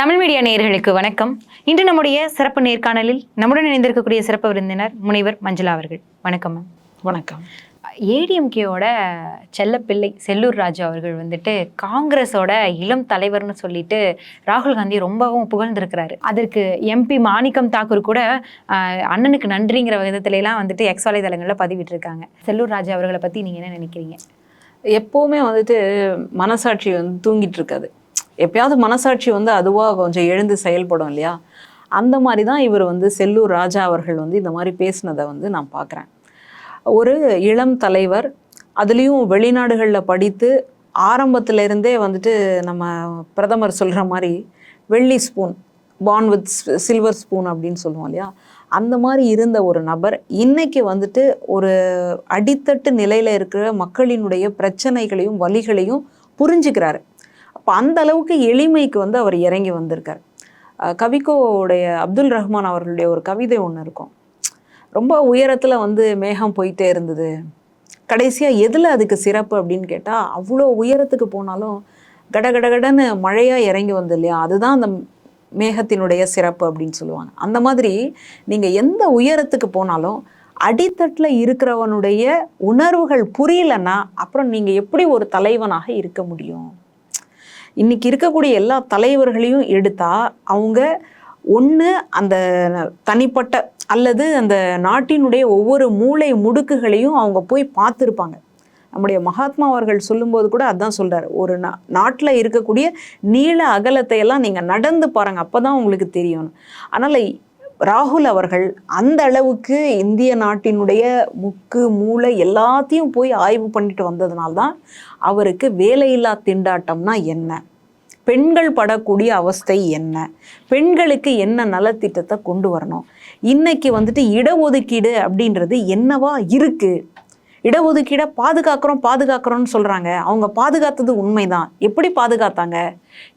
Tamil media நேயர்களுக்கு வணக்கம். இன்று நம்முடைய சிறப்பு நேர்காணலில் நம்முடன் இணைந்திருக்கக்கூடிய சிறப்பு விருந்தினர் முனைவர் மஞ்சுளா அவர்கள். வணக்கம் மேம். வணக்கம். ஏடிஎம்கேவோட செல்லப்பிள்ளை செல்லூர் ராஜு அவர்கள் வந்துட்டு காங்கிரஸோட இளம் தலைவர்னு சொல்லிட்டு ராகுல் காந்தி ரொம்பவும் புகழ்ந்திருக்கிறாரு. அதற்கு எம்பி மாணிக்கம் தாக்கூர் கூட அண்ணனுக்கு நன்றிங்கிற விதத்துல எல்லாம் வந்துட்டு எக்ஸ் வலைதளங்களில் பதிவிட்டிருக்காங்க. செல்லூர் ராஜு அவர்களை பத்தி நீங்க என்ன நினைக்கிறீங்க? எப்போவுமே வந்துட்டு மனசாட்சி வந்து தூங்கிட்டு இருக்காது. எப்பயாவது மனசாட்சி வந்து அதுவாக கொஞ்சம் எழுந்து செயல்படும் இல்லையா? அந்த மாதிரி தான் இவர் வந்து செல்லூர் ராஜா அவர்கள் வந்து இந்த மாதிரி பேசினதை வந்து நான் பார்க்குறேன் ஒரு இளம் தலைவர் அதுலேயும் வெளிநாடுகளில் படித்து ஆரம்பத்துல இருந்தே வந்துட்டு நம்ம பிரதமர் சொல்கிற மாதிரி வெள்ளி spoon born with silver spoon அப்படின்னு சொல்லுவோம் இல்லையா? அந்த மாதிரி இருந்த ஒரு நபர் இன்னைக்கு வந்துட்டு ஒரு அடித்தட்டு நிலையில் இருக்கிற மக்களினுடைய பிரச்சனைகளையும் வலிகளையும் புரிஞ்சுக்கிறாரு. அப்போ அந்த அளவுக்கு எளிமைக்கு வந்து அவர் இறங்கி வந்திருக்கார். கவிக்கோவுடைய அப்துல் ரஹ்மான் அவர்களுடைய ஒரு கவிதை ஒன்று இருக்கும். ரொம்ப உயரத்தில் வந்து மேகம் போயிட்டே இருந்தது. கடைசியாக எதில் அதுக்கு சிறப்பு அப்படின்னு கேட்டால் அவ்வளோ உயரத்துக்கு போனாலும் கடகடகடன்னு மழையாக இறங்கி வந்து இல்லையா? அதுதான் அந்த மேகத்தினுடைய சிறப்பு அப்படின்னு சொல்லுவாங்க. அந்த மாதிரி நீங்கள் எந்த உயரத்துக்கு போனாலும் அடித்தட்டில் இருக்கிறவனுடைய உணர்வுகள் புரியலன்னா அப்புறம் நீங்கள் எப்படி ஒரு தலைவனாக இருக்க முடியும்? இன்னைக்கு இருக்கக்கூடிய எல்லா தலைவர்களையும் எடுத்தா அவங்க ஒன்று அந்த தனிப்பட்ட அல்லது அந்த நாட்டினுடைய ஒவ்வொரு மூளை முடுக்குகளையும் அவங்க போய் பார்த்துருப்பாங்க. நம்முடைய மகாத்மா அவர்கள் சொல்லும்போது கூட அதான் சொல்கிறார் ஒரு நா நாட்டில் இருக்கக்கூடிய நீள அகலத்தை எல்லாம் நீங்கள் நடந்து பாருங்க. அப்போ தான் உங்களுக்கு தெரியும் அதனால் ராகுல் அவர்கள் அந்த அளவுக்கு இந்திய நாட்டினுடைய முக்கு மூளை எல்லாத்தையும் போய் ஆய்வு பண்ணிட்டு வந்ததுனால தான் அவருக்கு வேலையில்லா திண்டாட்டம்னா என்ன? பெண்கள் படக்கூடிய அவஸ்தை என்ன? பெண்களுக்கு என்ன நலத்திட்டத்தை கொண்டு வரணும்? இன்னைக்கு வந்துட்டு இடஒதுக்கீடு அப்படின்றது என்னவா இருக்குது இடஒதுக்கீடை பாதுகாக்கிறோம் பாதுகாக்கிறோம்னு சொல்றாங்க. அவங்க பாதுகாத்தது உண்மைதான். எப்படி பாதுகாத்தாங்க?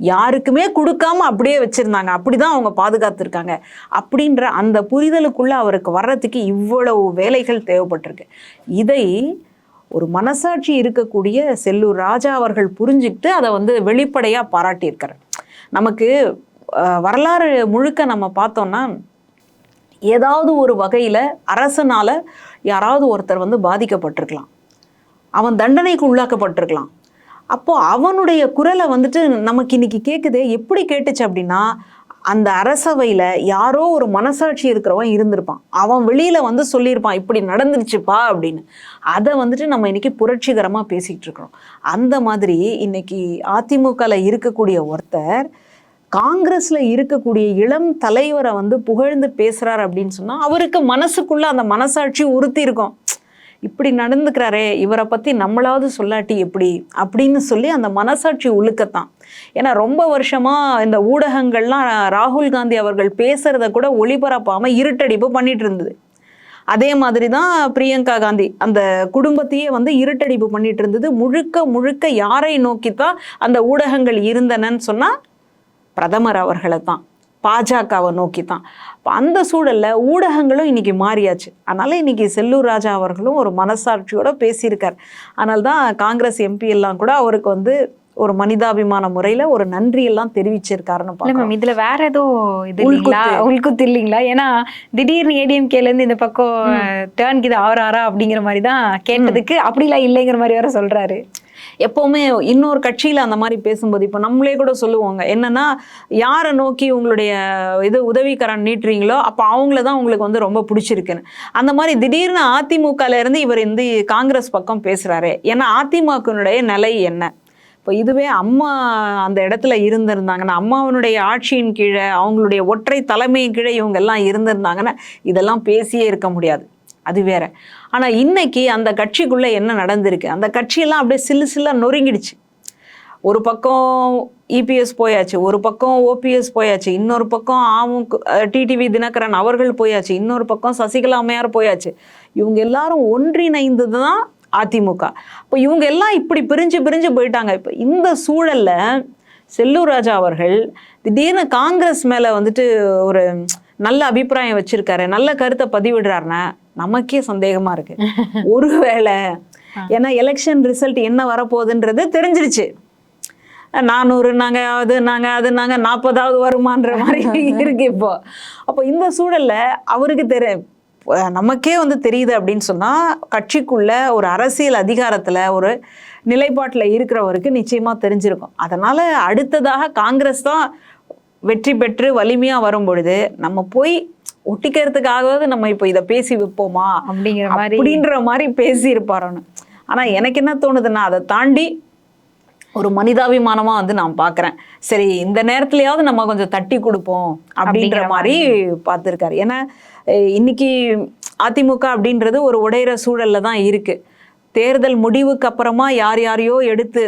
யாருக்குமே கொடுக்காம அப்படியே வச்சிருந்தாங்க. அப்படிதான் அவங்க பாதுகாத்திருக்காங்க. அப்படின்ற அந்த புரிதலுக்குள்ள அவருக்கு வர்றதுக்கு இவ்வளவு வேலைகள் தேவைப்பட்டிருக்கு. இதை ஒரு மனசாட்சி இருக்கக்கூடிய செல்லூர் ராஜா அவர்கள் புரிஞ்சுக்கிட்டு அதை வந்து வெளிப்படையாக பாராட்டியிருக்கிறார் நமக்கு அஹ், வரலாறு முழுக்க நம்ம பார்த்தோம்னா ஏதாவது ஒரு வகையில் அரசனால யாராவது ஒருத்தர் வந்து பாதிக்கப்பட்டிருக்கலாம். அவன் தண்டனைக்கு உள்ளாக்கப்பட்டிருக்கலாம். அப்போது அவனுடைய குரலை வந்துட்டு நமக்கு இன்னைக்கு கேட்குது எப்படி கேட்டுச்சு அப்படின்னா அந்த அரசவையில் யாரோ ஒரு மனசாட்சி இருக்கிறவன் இருந்திருப்பான். அவன் வெளியில் வந்து சொல்லியிருப்பான் இப்படி நடந்துருச்சுப்பா அப்படின்னு. அதை வந்துட்டு நம்ம இன்னைக்கு புரட்சிகரமாக பேசிகிட்டு இருக்கிறோம். அந்த மாதிரி இன்னைக்கு அதிமுகவில் இருக்கக்கூடிய ஒருத்தர் காங்கிரஸில் இருக்கக்கூடிய இளம் தலைவரை வந்து புகழ்ந்து பேசுகிறார் அப்படின்னு சொன்னால் அவருக்கு மனசுக்குள்ள அந்த மனசாட்சி உறுத்தி இருக்கும் இப்படி நடந்துக்கிறாரே இவரை பற்றி நம்மளாவது சொல்லாட்டி எப்படி? அப்படின்னு சொல்லி அந்த மனசாட்சி உழுக்கத்தான் ஏன்னா ரொம்ப வருஷமாக இந்த ஊடகங்கள்லாம் ராகுல் காந்தி அவர்கள் பேசுறத கூட ஒளிபரப்பாமல் இருட்டடிப்பு பண்ணிட்டு இருந்தது. அதே மாதிரி தான் பிரியங்கா காந்தி அந்த குடும்பத்தையே வந்து இருட்டடிப்பு பண்ணிட்டு இருந்தது. முழுக்க முழுக்க யாரை நோக்கித்தான் அந்த ஊடகங்கள் இருந்தனன்னு சொன்னால் பிரதமர் அவர்களை தான் பாஜகவை நோக்கி தான். அந்த சூழலில் ஊடகங்களும் இன்னைக்கு மாறியாச்சு. அதனால இன்னைக்கு செல்லூர் ராஜா அவர்களும் ஒரு மனசாட்சியோட பேசியிருக்கார். அதனால தான் காங்கிரஸ் எம்பி எல்லாம் கூட அவருக்கு வந்து ஒரு மனிதாபிமான முறையில் ஒரு நன்றி எல்லாம் தெரிவிச்சிருக்காருன்னு மேம் இதுல வேற ஏதோ இது இல்லைங்களா? உள்குத்து. இல்லைங்களா? ஏன்னா திடீர்னு ஏடிஎம்கேல இருந்து இந்த பக்கம் டேர்ன் இது ஆறாரா அப்படிங்கிற மாதிரி தான் கேட்டதுக்கு அப்படிலாம் இல்லைங்கிற மாதிரி வேற சொல்றாரு. எப்போவுமே இன்னொரு கட்சியில் அந்த மாதிரி பேசும்போது இப்போ நம்மளே கூட சொல்லுவாங்க. என்னன்னா யாரை நோக்கி உங்களுடைய இது உதவிக்கரம் நீட்டுறீங்களோ அப்போ அவங்கள தான் உங்களுக்கு வந்து ரொம்ப பிடிச்சிருக்குன்னு. அந்த மாதிரி திடீர்னு அதிமுகலேருந்து இவர் இந்த காங்கிரஸ் பக்கம் பேசுகிறாரு ஏன்னா அதிமுகனுடைய நிலை என்ன? இப்போ இதுவே அம்மா அந்த இடத்துல இருந்திருந்தாங்கன்னா அம்மாவனுடைய ஆட்சியின் கீழே அவங்களுடைய ஒற்றை தலைமையின் கீழே இவங்க எல்லாம் இருந்திருந்தாங்கன்னா இதெல்லாம் பேசியே இருக்க முடியாது. அது வேற. ஆனால் இன்னைக்கு அந்த கட்சிக்குள்ளே என்ன நடந்திருக்கு? அந்த கட்சியெல்லாம் அப்படியே சில்லு சில்லாக நொறுங்கிடுச்சு. ஒரு பக்கம் இபிஎஸ் போயாச்சு ஒரு பக்கம் ஓபிஎஸ் போயாச்சு இன்னொரு பக்கம் ஆமுக டிடிவி தினகரன் அவர்கள் போயாச்சு இன்னொரு பக்கம் சசிகலா அம்மையார் போயாச்சு. இவங்க எல்லாரும் ஒன்றிணைந்தது தான் அதிமுக. இப்போ இவங்க எல்லாம் இப்படி பிரிஞ்சு பிரிஞ்சு போயிட்டாங்க. இப்போ இந்த சூழலில் செல்லூர் ராஜா அவர்கள் திடீர்னு காங்கிரஸ் மேலே வந்துட்டு ஒரு நல்ல அபிப்பிராயம் வச்சுருக்காரு நல்ல கருத்தை பதிவிடுறாருன்னா நமக்கே சந்தேகமா இருக்கு. ஒருவேளை ஏன்னா எலெக்ஷன் ரிசல்ட் என்ன வரப்போகுதுன்றது தெரிஞ்சிருச்சு. நானூறுனாங்க அது நாங்கள் அது நாங்கள் நாற்பதாவது வருமான்ற மாதிரி இருக்கு இப்போ. அப்போ இந்த சூழல்ல அவருக்கு தெரி அஹ் நமக்கே வந்து தெரியுது அப்படின்னு சொன்னால் கட்சிக்குள்ள ஒரு அரசியல் அதிகாரத்தில் ஒரு நிலைப்பாட்டில் இருக்கிறவருக்கு நிச்சயமாக தெரிஞ்சிருக்கும். அதனால் அடுத்ததாக காங்கிரஸ் தான் வெற்றி பெற்று வலிமையாக வரும் பொழுது நம்ம போய் ஒட்டிக்கிறதுக்காகவாவது நம்ம இப்போ இதை பேசி வைப்போமா? அப்படிங்கிற மாதிரி அப்படின்ற மாதிரி பேசி இருப்பாரோன்னு ஆனால் எனக்கு என்ன தோணுதுன்னா அதை தாண்டி ஒரு மனிதாபிமானமா வந்து நான் பார்க்குறேன் சரி இந்த நேரத்துலயாவது நம்ம கொஞ்சம் தட்டி கொடுப்போம் அப்படின்ற மாதிரி பார்த்துருக்காரு. ஏன்னா இன்னைக்கு அதிமுக அப்படின்றது ஒரு உடையிற சூழல்ல தான் இருக்கு. தேர்தல் முடிவுக்கு அப்புறமா யார் யாரையோ எடுத்து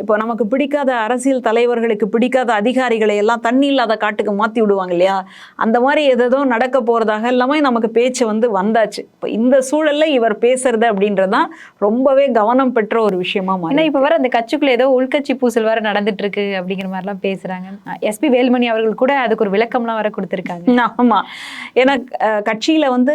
இப்போ நமக்கு பிடிக்காத அரசியல் தலைவர்களுக்கு பிடிக்காத அதிகாரிகளை எல்லாம் தண்ணி இல்லாத காட்டுக்கு மாற்றி விடுவாங்க இல்லையா? அந்த மாதிரி எதோ நடக்க போகிறதாக எல்லாமே நமக்கு பேச்சு வந்து வந்தாச்சு. இப்போ இந்த சூழல்ல இவர் பேசுறது அப்படின்றதான் ரொம்பவே கவனம் பெற்ற ஒரு விஷயமா மாறி இப்ப வர அந்த கட்சிக்குள்ள ஏதோ உள்கட்சி பூசல் வேற நடந்துட்டு இருக்கு அப்படிங்கிற மாதிரி எல்லாம் பேசுறாங்க எஸ்பி வேலுமணி அவர்கள் கூட அதுக்கு ஒரு விளக்கம்லாம் வர கொடுத்திருக்காங்க. ஆமா. ஏன்னா கட்சியில வந்து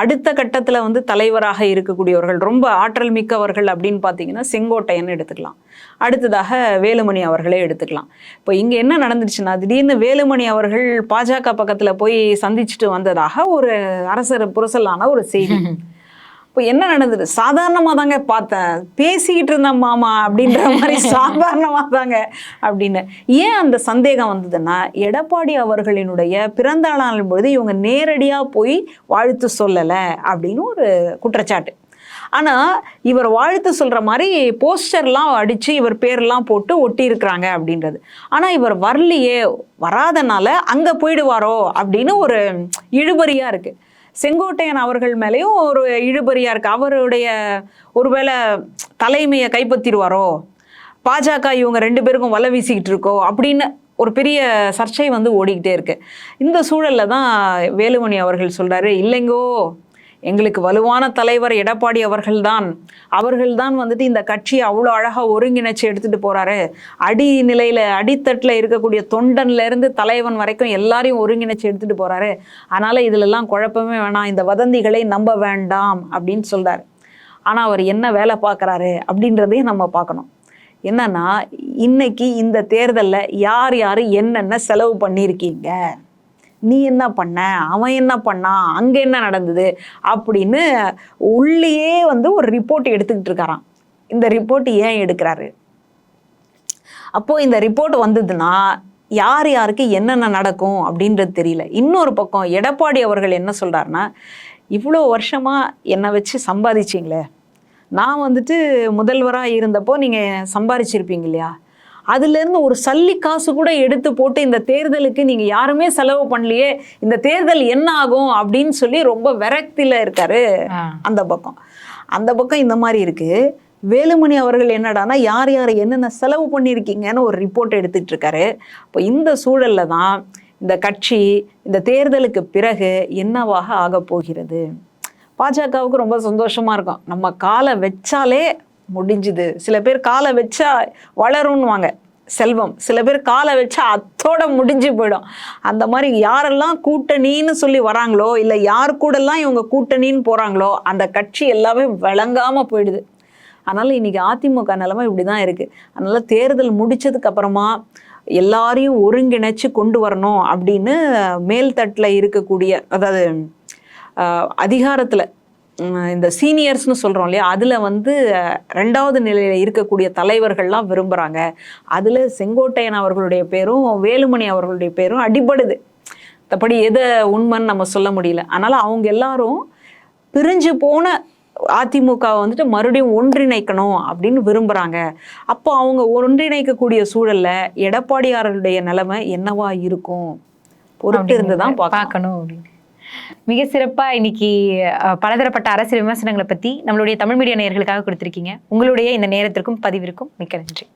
அடுத்த கட்டத்தில் வந்து தலைவராக இருக்கக்கூடியவர்கள் ரொம்ப ஆற்றல் மிக்கவர்கள் அப்படின்னு பார்த்தீங்கன்னா செங்கோட்டையன் எடுத்துக்கலாம். அடுத்ததாக வேலுமணி அவர்களே எடுத்துக்கலாம். இப்போ இங்கே என்ன நடந்துச்சுன்னா திடீர்னு வேலுமணி அவர்கள் பாஜக பக்கத்தில் போய் சந்திச்சுட்டு வந்ததாக ஒரு அரசர் புரசலான ஒரு செய்தி. இப்போ என்ன நடந்தது? சாதாரணமாக தாங்க பார்த்தேன். பேசிக்கிட்டு இருந்தேன் மாமா அப்படின்ற மாதிரி சாதாரணமாக தாங்க அப்படின்னு. ஏன் அந்த சந்தேகம் வந்ததுன்னா எடப்பாடி அவர்களினுடைய பிறந்த நாளின் பொழுது இவங்க நேரடியாக போய் வாழ்த்து சொல்லலை அப்படின்னு ஒரு குற்றச்சாட்டு. ஆனால் இவர் வாழ்த்து சொல்கிற மாதிரி போஸ்டர்லாம் அடித்து இவர் பேர்லாம் போட்டு ஒட்டியிருக்கிறாங்க அப்படின்றது. ஆனால் இவர் வரலையே வராதனால அங்கே போயிடுவாரோ அப்படின்னு ஒரு இழுபறியாக இருக்குது செங்கோட்டையன் அவர்கள் மேலேயும் ஒரு இழுபறியாக இருக்குது அவருடைய ஒருவேளை தலைமையை கைப்பற்றிடுவாரோ? பாஜக இவங்க ரெண்டு பேருக்கும் வலை வீசிக்கிட்டு இருக்கோ? அப்படின்னு ஒரு பெரிய சர்ச்சை வந்து ஓடிக்கிட்டே இருக்கு. இந்த சூழலில் தான் வேலுமணி அவர்கள் சொல்கிறாரு இல்லைங்கோ எங்களுக்கு வலுவான தலைவர் எடப்பாடி அவர்கள்தான். அவர்கள்தான் வந்துட்டு இந்த கட்சியை அவ்வளோ அழகாக ஒருங்கிணைச்சு எடுத்துகிட்டு போகிறாரு அடி நிலையில் அடித்தட்டில் இருக்கக்கூடிய தொண்டன்லேருந்து தலைவன் வரைக்கும் எல்லாரையும் ஒருங்கிணைச்சு எடுத்துகிட்டு போகிறாரு அதனால் இதிலெல்லாம் குழப்பமே வேணாம். இந்த வதந்திகளை நம்ப வேண்டாம் அப்படின்னு சொல்கிறார் ஆனால் அவர் என்ன வேலை பார்க்குறாரு அப்படின்றதையும் நம்ம பார்க்கணும். என்னன்னா இன்னைக்கு இந்த தேர்தலில் யார் யார் என்னென்ன செலவு பண்ணியிருக்கீங்க? நீ என்ன பண்ண? அவன் என்ன பண்ணான் அங்கே என்ன நடந்தது? அப்படின்னு உள்ளேயே வந்து ஒரு ரிப்போர்ட் எடுத்துக்கிட்டு இருக்காராம். இந்த ரிப்போர்ட் ஏன் எடுக்கிறாரு? அப்போது இந்த ரிப்போர்ட் வந்ததுன்னா யார் யாருக்கு என்னென்ன நடக்கும் அப்படின்றது தெரியல. இன்னொரு பக்கம் எடப்பாடி அவர்கள் என்ன சொல்கிறாருன்னா இவ்வளோ வருஷமாக என்னை வச்சு சம்பாதிச்சிங்களே. நான் வந்துட்டு முதல்வராக இருந்தப்போ நீங்கள் சம்பாதிச்சிருப்பீங்க இல்லையா? அதுலேருந்து ஒரு சல்லி காசு கூட எடுத்து போட்டு இந்த தேர்தலுக்கு நீங்கள் யாருமே செலவு பண்ணலையே இந்த தேர்தல் என்ன ஆகும் அப்படின்னு சொல்லி ரொம்ப விரக்தியில் இருக்காரு. அந்த பக்கம். அந்த பக்கம் இந்த மாதிரி இருக்கு. வேலுமணி அவர்கள் என்னடான்னா யார் யார் என்னென்ன செலவு பண்ணியிருக்கீங்கன்னு ஒரு ரிப்போர்ட் எடுத்துட்டு இருக்காரு. இப்போ இந்த சூழல்ல தான் இந்த கட்சி இந்த தேர்தலுக்கு பிறகு என்னவாக ஆகப் போகிறது? பாஜகவுக்கு ரொம்ப சந்தோஷமா இருக்கும். நம்ம காலை வச்சாலே முடிஞ்சுது. சில பேர் காலை வச்சா வளரும்னுவாங்க. செல்வம். சில பேர் காலை வச்சா அத்தோட முடிஞ்சு போயிடும். அந்த மாதிரி யாரெல்லாம் கூட்டணின்னு சொல்லி வராங்களோ இல்லை யார் கூடலாம் இவங்க கூட்டணின்னு போகிறாங்களோ அந்த கட்சி எல்லாமே விளங்காமல் போயிடுது. அதனால் இன்னைக்கு அதிமுக நிலமை இப்படி தான் இருக்குது அதனால் தேர்தல் முடிச்சதுக்கு அப்புறமா எல்லாரையும் ஒருங்கிணைச்சு கொண்டு வரணும் அப்படின்னு மேல்தட்டில் இருக்கக்கூடிய அதாவது அதிகாரத்தில் இந்த சீனியர்ஸ்னு சொல்கிறோம் இல்லையா அதில் வந்து ரெண்டாவது நிலையில் இருக்கக்கூடிய தலைவர்கள்லாம் விரும்புகிறாங்க அதில் செங்கோட்டையன் அவர்களுடைய பேரும் வேலுமணி அவர்களுடைய பேரும் அடிபடுது. மற்றபடி எதை உண்மைன்னு நம்ம சொல்ல முடியல. அதனால் அவங்க எல்லாரும் பிரிஞ்சு போன அதிமுக வந்துட்டு மறுபடியும் ஒன்றிணைக்கணும் அப்படின்னு விரும்புகிறாங்க அப்போ அவங்க ஒன்றிணைக்கக்கூடிய சூழல்ல எடப்பாடியாரருடைய நிலைமை என்னவா இருக்கும்? பொறுத்து இருந்து தான் பார்க்கணும். பார்க்கணும் அப்படின்னு. மிக சிறப்பா இன்னைக்கு பலதரப்பட்ட அரசியல் விமர்சனங்களை பத்தி நம்மளுடைய தமிழ் மீடியா நேயர்களுக்காக கொடுத்திருக்கீங்க. உங்களுடைய இந்த நேரத்திற்கும் பதிவிற்கும் மிக்க நன்றி.